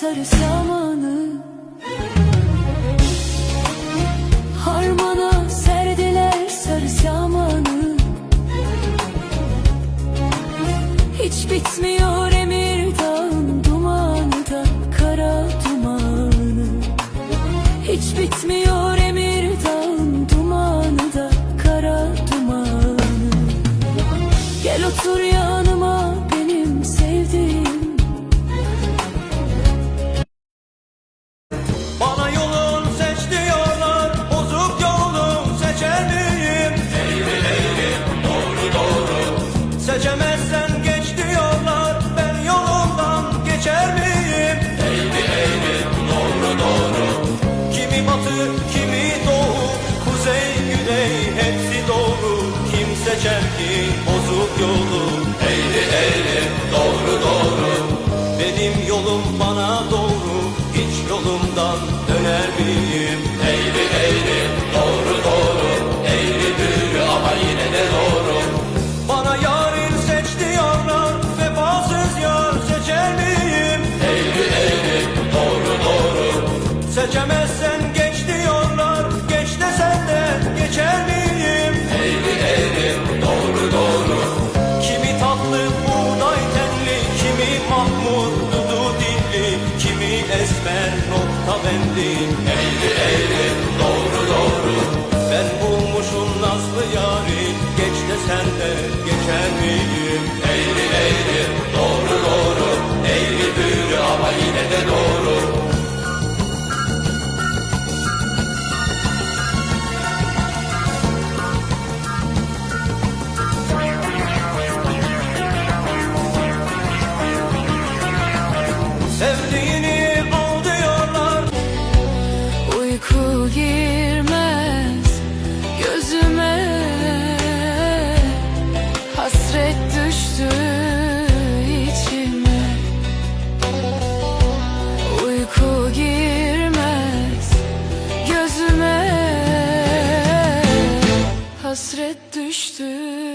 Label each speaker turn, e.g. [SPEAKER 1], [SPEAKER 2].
[SPEAKER 1] sarı samanı. Harmana serdiler sarı samanı. Hiç bitmiyor
[SPEAKER 2] Seçer ki bozuk yolu? Eğri eğri doğru doğru benim yolum bana doğru Hiç yolumdan döner miyim? Eğri eğri doğru doğru Eğri büğrü ama yine de doğru Bana yarın seç diyorlar Vefasız yar seçer miyim? Eğri eğri doğru doğru Seçemezsen Tatlı buğday tenli, kimi mahmur dudu dilli, kimi esmer nokta bendi. Eğri eğri doğru doğru. Ben bulmuşum nazlı yari, geç desen de geçer miyim? Eğri eğri Sevdiğini al Uyku girmez gözüme. Hasret düştü içime. Uyku girmez gözüme.
[SPEAKER 1] Hasret düştü